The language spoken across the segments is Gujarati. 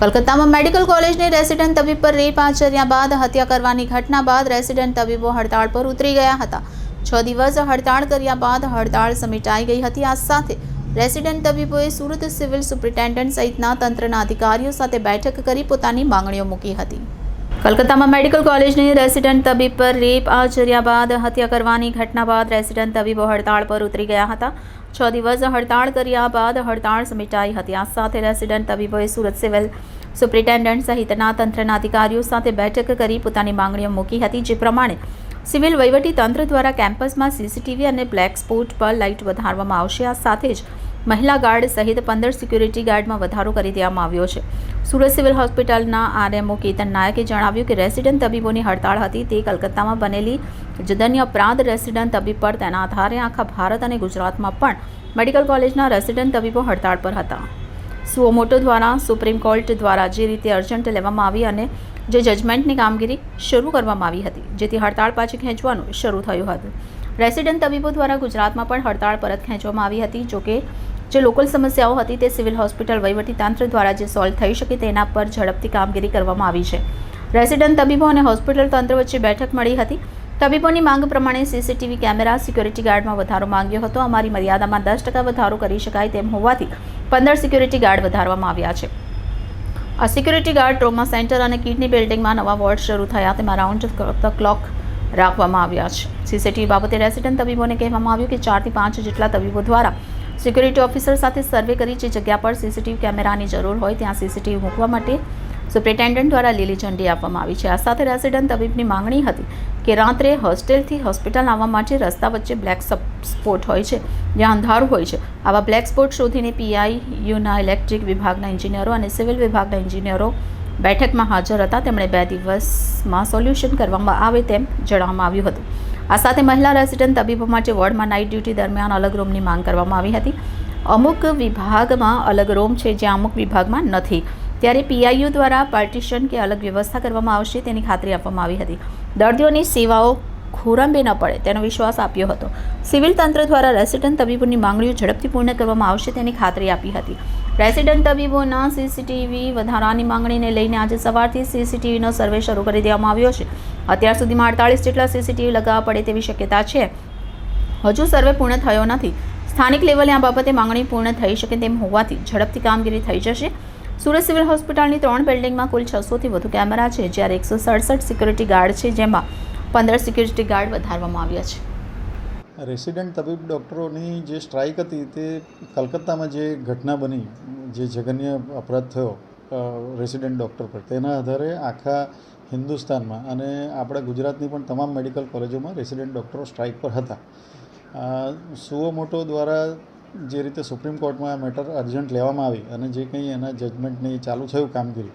કલકત્તામાં મેડિકલ કોલેજની રેસિડેન્ટ તબીબ પર રેપ આચર્યા બાદ હત્યા કરવાની ઘટના બાદ રેસિડેન્ટ તબીબો હડતાળ પર ઉતરી ગયા હતા. છ દિવસ હડતાળ કર્યા બાદ હડતાળ સમેટાઈ ગઈ હતી. આ સાથે રેસિડેન્ટ તબીબોએ સુરત સિવિલ સુપ્રિન્ટેન્ડન્ટ સહિતના તંત્રના અધિકારીઓ સાથે બેઠક કરી પોતાની માંગણીઓ મૂકી હતી. કલકત્તામાં મેડિકલ કોલેજની રેસિડેન્ટ તબીબ પર રેપ આચર્યા બાદ હત્યા કરવાની ઘટના બાદ રેસિડેન્ટ તબીબો હડતાળ પર ઉતરી ગયા હતા. છ દિવસ હડતાળ કર્યા બાદ હડતાળ સમેટાઈ હતી. આ સાથે રેસિડન્ટ તબીબોએ સુરત સિવિલ સુપ્રિન્ટેન્ડન્ટ સહિતના તંત્રના અધિકારીઓ સાથે બેઠક કરી પોતાની માંગણીઓ મૂકી હતી, જે પ્રમાણે સિવિલ વહીવટી તંત્ર દ્વારા કેમ્પસમાં સીસીટીવી અને બ્લેક સ્પોટ પર લાઇટ વધારવામાં આવશે. આ સાથે જ મહિલા ગાર્ડ સહિત પંદર સિક્યુરિટી ગાર્ડમાં વધારો કરી દેવામાં આવ્યો છે. સુરત સિવિલ હોસ્પિટલના આરએમઓ કેતન નાયકે જણાવ્યું કે રેસિડન્ટ તબીબોની હડતાળ હતી. તે કલકત્તામાં બનેલી જદન્ય પ્રાંત રેસિડન્ટ તબીબ પર તેના આધારે આખા ભારત અને ગુજરાતમાં પણ મેડિકલ કોલેજના રેસિડન્ટ તબીબો હડતાળ પર હતા. સુઓમોટો દ્વારા, સુપ્રીમ કોર્ટ દ્વારા જે રીતે અર્જન્ટ લેવામાં આવી અને જે જજમેન્ટની કામગીરી શરૂ કરવામાં આવી હતી, જેથી હડતાળ પાછી ખેંચવાનું શરૂ થયું હતું. રેસિડેન્ટ તબીબો દ્વારા ગુજરાતમાં પણ હડતાળ પરત ખેંચવામાં આવી હતી. જોકે જે લોકલ સમસ્યાઓ હતી તે સિવિલ હોસ્પિટલ વહીવટીતંત્ર દ્વારા જે સોલ્વ થઈ શકે તેના પર ઝડપથી કામગીરી કરવામાં આવી છે. રેસિડેન્ટ તબીબો અને હોસ્પિટલ તંત્ર વચ્ચે બેઠક મળી હતી. તબીબોની માંગ પ્રમાણે સીસીટીવી કેમેરા, સિક્યોરિટી ગાર્ડમાં વધારો માંગ્યો હતો. અમારી મર્યાદામાં દસ ટકા વધારો કરી શકાય તેમ હોવાથી પંદર સિક્યોરિટી ગાર્ડ વધારવામાં આવ્યા છે. આ સિક્યુરિટી ગાર્ડ, ટ્રોમા સેન્ટર અને કિડની બિલ્ડિંગમાં નવા વોર્ડ શરૂ થયા. તેમાં રાઉન્ડ ધ ક્લોક રાખવામાં આવ્યા છે. સીસીટીવી બાબતે રેસિડન્ટ તબીબોને કહેવામાં આવ્યું કે ચારથી પાંચ જેટલા તબીબો દ્વારા સિક્યુરિટી ઓફિસર સાથે સર્વે કરી જે જગ્યા પર સીસીટીવી કેમેરાની જરૂર હોય ત્યાં સીસીટીવી મૂકવા માટે સુપ્રિન્ટેન્ડન્ટ દ્વારા લીલી ઝંડી આપવામાં આવી છે. આ સાથે રેસિડન્ટ તબીબની માંગણી હતી કે રાત્રે હોસ્ટેલથી હોસ્પિટલ આવવા માટે રસ્તા વચ્ચે બ્લેક સ્પોટ હોય છે. જ્યાં અંધારું હોય છે. આવા બ્લેક સ્પોટ શોધીને પીઆઈ યુના ઇલેક્ટ્રિક વિભાગના એન્જિનિયરો અને સિવિલ વિભાગના એન્જિનિયરો બેઠકમાં હાજર હતા. તેમણે બે દિવસમાં સોલ્યુશન કરવામાં આવે તેમ જણાવવામાં આવ્યું હતું. આ સાથે મહિલા રેસિડેન્ટ તબીબો માટે વોર્ડમાં નાઇટ ડ્યુટી દરમિયાન અલગ રૂમની માંગ કરવામાં આવી હતી. અમુક વિભાગમાં અલગ રૂમ છે જ્યાં અમુક વિભાગમાં નથી. ત્યારે પીઆઈયુ દ્વારા પાર્ટીશન કે અલગ વ્યવસ્થા કરવામાં આવશે તેની ખાતરી આપવામાં આવી હતી. દર્દીઓની સેવાઓ ખોરંબે ન પડે તેનો વિશ્વાસ આપ્યો હતો. સિવિલ તંત્ર દ્વારા રેસિડન્ટ તબીબોની માંગણીઓ ઝડપથી પૂર્ણ કરવામાં આવશે તેની ખાતરી આપી હતી. રેસિડેન્ટ તબીબોના સીસીટીવી વધારાની માંગણીને લઈને આજે સવારથી સીસીટીવીનો સર્વે શરૂ કરી દેવામાં આવ્યો છે. અત્યાર સુધીમાં અડતાળીસ જેટલા સીસીટીવી લગાવવા પડે તેવી શક્યતા છે. હજુ સર્વે પૂર્ણ થયો નથી. સ્થાનિક લેવલે આ બાબતે માંગણી પૂર્ણ થઈ શકે તેમ હોવાથી ઝડપથી કામગીરી થઈ જશે. સુરત સિવિલ હોસ્પિટલની ત્રણ બિલ્ડિંગમાં કુલ છસોથી વધુ કેમેરા છે, જ્યારે એકસો સડસઠ સિક્યુરિટી ગાર્ડ છે, જેમાં પંદર સિક્યુરિટી ગાર્ડ વધારવામાં આવ્યા છે. રેસિડેન્ટ તબીબ ડૉક્ટરોની જે સ્ટ્રાઇક હતી તે કલકત્તામાં જે ઘટના બની, જે જઘન્ય અપરાધ થયો રેસિડેન્ટ ડૉક્ટર પર, તેના આધારે આખા હિન્દુસ્તાનમાં અને આપણા ગુજરાતની પણ તમામ મેડિકલ કોલેજોમાં રેસિડેન્ટ ડૉક્ટરો સ્ટ્રાઇક પર હતા. સુઓ મોટો દ્વારા જે રીતે સુપ્રીમ કોર્ટમાં આ મેટર અર્જન્ટ લેવામાં આવી અને જે કંઈ એના જજમેન્ટની ચાલુ થયું કામગીરી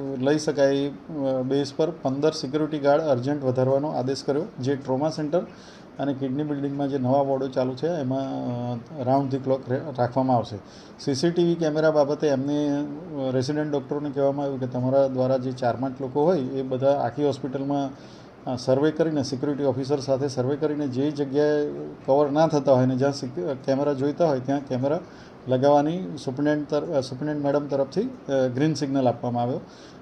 લઈ શકાય બેઝ પર પંદર સિક્યુરિટી ગાર્ડ અર્જન્ટ વધારવાનો આદેશ કર્યો, જે ટ્રોમા સેન્ટર અને કિડની બિલ્ડિંગમાં જે નવા વોર્ડો ચાલુ છે, એમાં રાઉન્ડ ધી ક્લોક રાખવામાં આવશે. સીસીટીવી કેમેરા બાબતે એમને રેસિડેન્ટ ડૉક્ટરોને કહેવામાં આવ્યું કે તમારા દ્વારા જે ચાર પાંચ લોકો હોય, એ બધા આખી હોસ્પિટલમાં સર્વે કરીને સિક્યુરિટી ઓફિસર સાથે સર્વે કરીને જે જગ્યાએ કવર ના થતા હોય ને જ્યાં કેમેરા જોઈતા હોય, ત્યાં કેમેરા લગાવવાની સુપ્રિન્ટેન્ટ તર સુપ્રિન્ટેન્ટ મેડમ તરફથી ગ્રીન સિગ્નલ આપવામાં આવ્યો.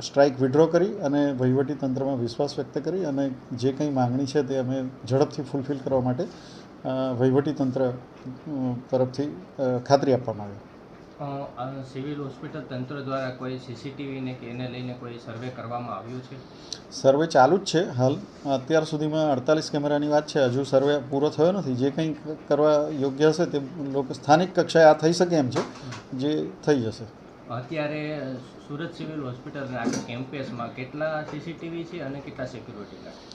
સ્ટ્રાઇક વિડ્રો કરી અને વહીવટી તંત્રમાં વિશ્વાસ વ્યક્ત કરી અને જે કંઈ માંગણી છે તે અમે ઝડપથી ફૂલફિલ કરવા માટે વહીવટીતંત્ર વહીવટી તંત્ર તરફથી ખાતરી આપવામાં આવી. સિવિલ હોસ્પિટલ તંત્ર દ્વારા કોઈ સીસીટીવીને કે એને લઈને કોઈ સર્વે કરવામાં આવ્યું છે? સર્વે ચાલુ જ છે હાલ. અત્યાર સુધીમાં અડતાલીસ કેમેરાની વાત છે. હજુ સર્વે પૂરો થયો નથી. જે કંઈ કરવા યોગ્ય હશે તે લોકો સ્થાનિક કક્ષાએ આ થઈ શકે એમ છે. જે થઈ જશે. અત્યારે સુરત સિવિલ હોસ્પિટલના આખા કેમ્પસમાં કેટલા સીસીટીવી છે અને કેટલા સિક્યુરિટી ગાર્ડ